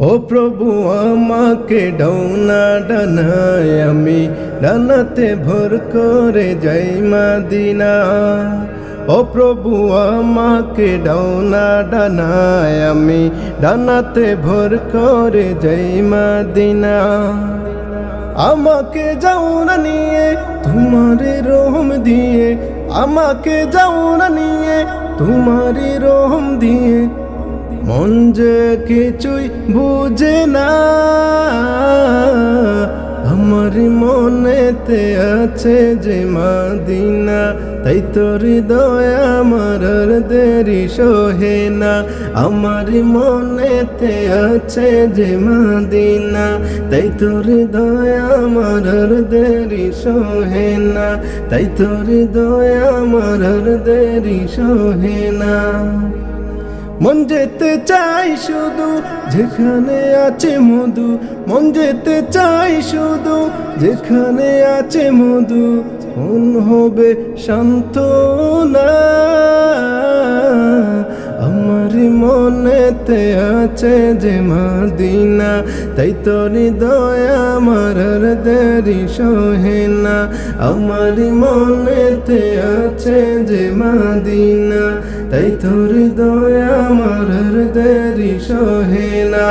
ও প্রভু, আমাকে ডৌনা ডানায়, আমি ডানাতে ভোর করে যাই মাদিনা। ও প্রভু, আমাকে ডৌনা ডানায়, আমি ডানাতে ভর করে যাই মাদিনা। আমাকে যাও না নিয়ে, তোমারে রোহম দিয়ে। আমাকে যাও না নিয়ে, তোমারে রোহম দিয়ে। মন যে কিছুই বুঝে না, আমার মনেতে আছে যে মাদিনা, তাই তোর দয়া আমার দেরি সোহে না। আমার মনেতে আছে যে মাদিনা, তাই তোর দয়া আমার দেরি সোহে না। তাই তোর দয়া আমার দেরি সোহে না। মন যেতে চাই শুধু, যেখানে আছে মধু। মন যেতে চাই শুধু, যেখানে আছে মধু। মন হবে শান্ত না। আমার মনেতে আছে যে মাদিনা, তাই তোর দয়া আমার দেরি সোহে না। আমার মনেতে আছে যে মাদিনা, তাই তোর দয়া আমার দেরি সোহে না।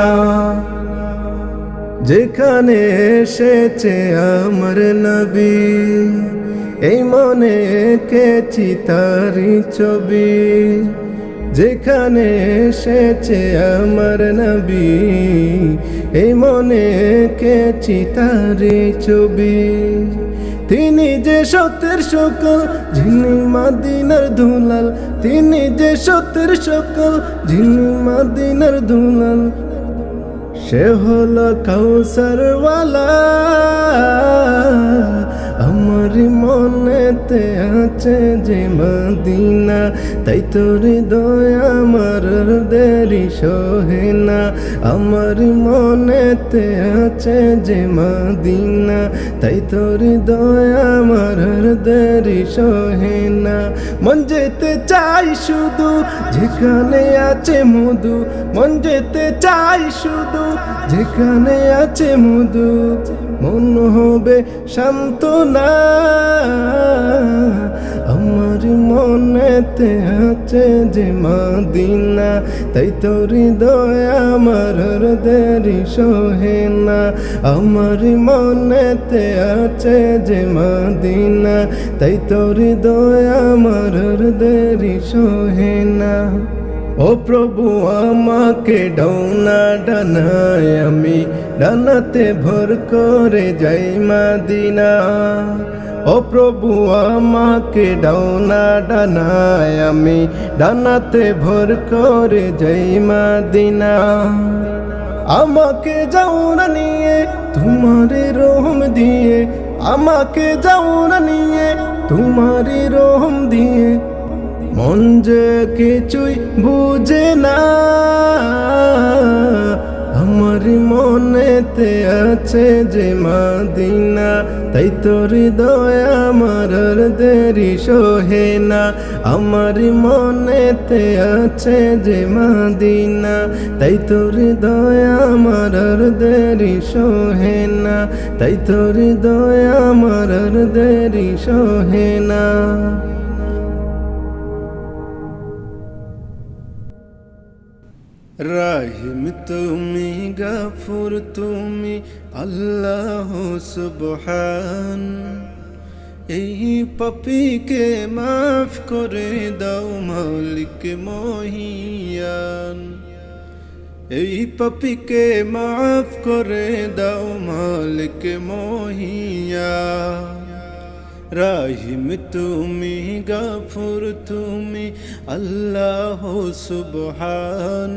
যেখানে এসেছে আমার নবী, এই মনে কেছি তারি ছবি। যেখানে এসেছে আমার নবী, এই মনে কেছি তারি ছবি। তিনি যে সত্যের সকল, যিনি মাদিনার দুলাল। তিনি যে সত্যের সকল, যিনি মাদিনার দুলাল। সে হলো কৌসরওয়ালা আমার মনেতে আছে যে মদিনা, তাই তোর দয়া আমার দেরি সোহে না। আমার মনেতে আছে যে মদিনা, তাই তোর দয়া আমার দেরি সোহে না। মন যেতে চাই শুধু যেখানে আছে মধু, মন যেতে চাই শুধু যেখানে আছে মধু। মন হবে শান্ত না আমার মনেতে আছে যে মাদিনা, তাই তোরি দয়া আমার দেরি সোহে না আমার মনেতে আছে যে মাদিনা, তাই তোরি দয়া আমার দেরি সোহে না ও প্রভু, আমাকে ডৌনা ডানায় আমি ডানাতে ভর করে যাই মাদিনা। ও প্রভু আমাকে ডাউনা ডানায়, আমি ডানাতে ভর করে যাই মাদিনা। আমাকে যাও না নিয়ে তোমারে রোহম দিয়ে, আমাকে যাও না নিয়ে তোমারে রোহম দিয়ে। মন যে কিছুই বুঝে না আমার মনেতে আছে যে মাদিনা, তাই তোর দয়া আমার দেরি সোহে না। আমার মনেতে আছে যে মাদিনা, তাই তোর দয়া আমার দেরি সোহে না। তাই তোর দয়া আমার দেরি সোহে না। রাহিম তুমি গাফুর তুমি, আল্লাহ সুবহান। এই পাপিকে মাফ করে দাও মালিক মহিয়ান। এই পাপিকে মাফ করে দাও মালিক মহিয়ান। রাহিম তুমি গাফুর তুমি আল্লাহ সুবহান।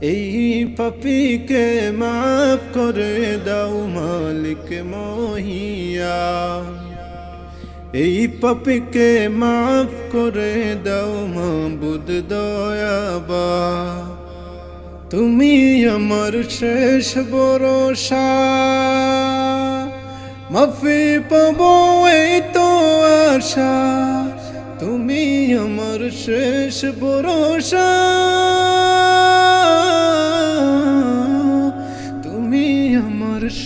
এই পাপিকে মাফ করে দাও মালিক মহিয়া। এই পাপিকে মাফ করে দাও মাবুদ দয়াবা। তুমি আমার শেষ ভরসা। মাফি পাব এই তো আশা। তুমি আমার শেষ ভরসা।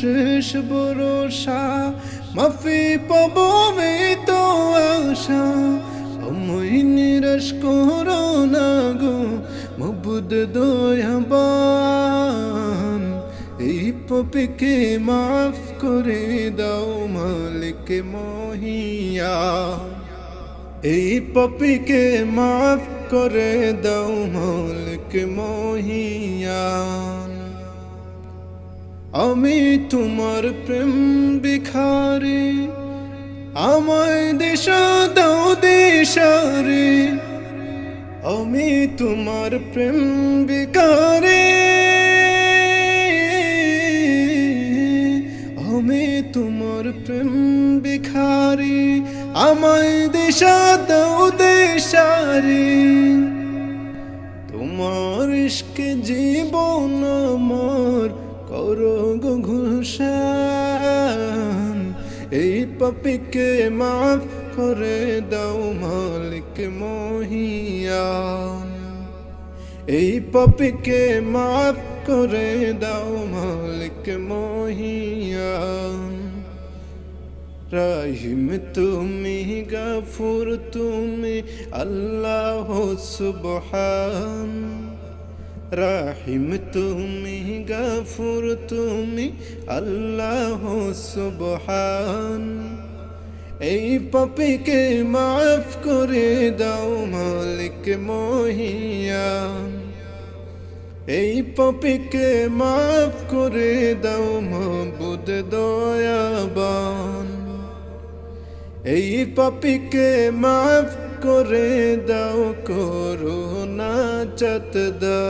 শেষ ভরসা। মাফি পাবো এই তো আশা। আমায় নিরাশ করো না গো, মবুদ দয়াবান। এই পপিকে মাফ করে দাও মালিক মহিয়া। এই পপিকে মাফ করে দাও মালিক মহিয়ান আমি তোমার প্রেম বিখারে আমায় দিশা দাও দিশারে। আমি তোমার প্রেম বিকারে আমায় দিশা দাও দিশারে। তোমার ইশকে জীবন আমার করো গো ঘুষান। এই পাপিকে মাফ করে দাও মালিক মহিয়ান। এই পাপিকে মাফ করে দাও মালিক মহিয়ান। রাহিম তুমি গাফুর তুমি আল্লাহ সুবহান। রাহিম তুমি গাফুর তুমি আল্লাহ সুবহান। এই পাপিকে মাফ করে দাও মালিক মহিয়ান এই পপিকে মাফ করে দাও মহবুদ দয়াবান এই পাপিকে মাফ করে দাও করো না চত দা।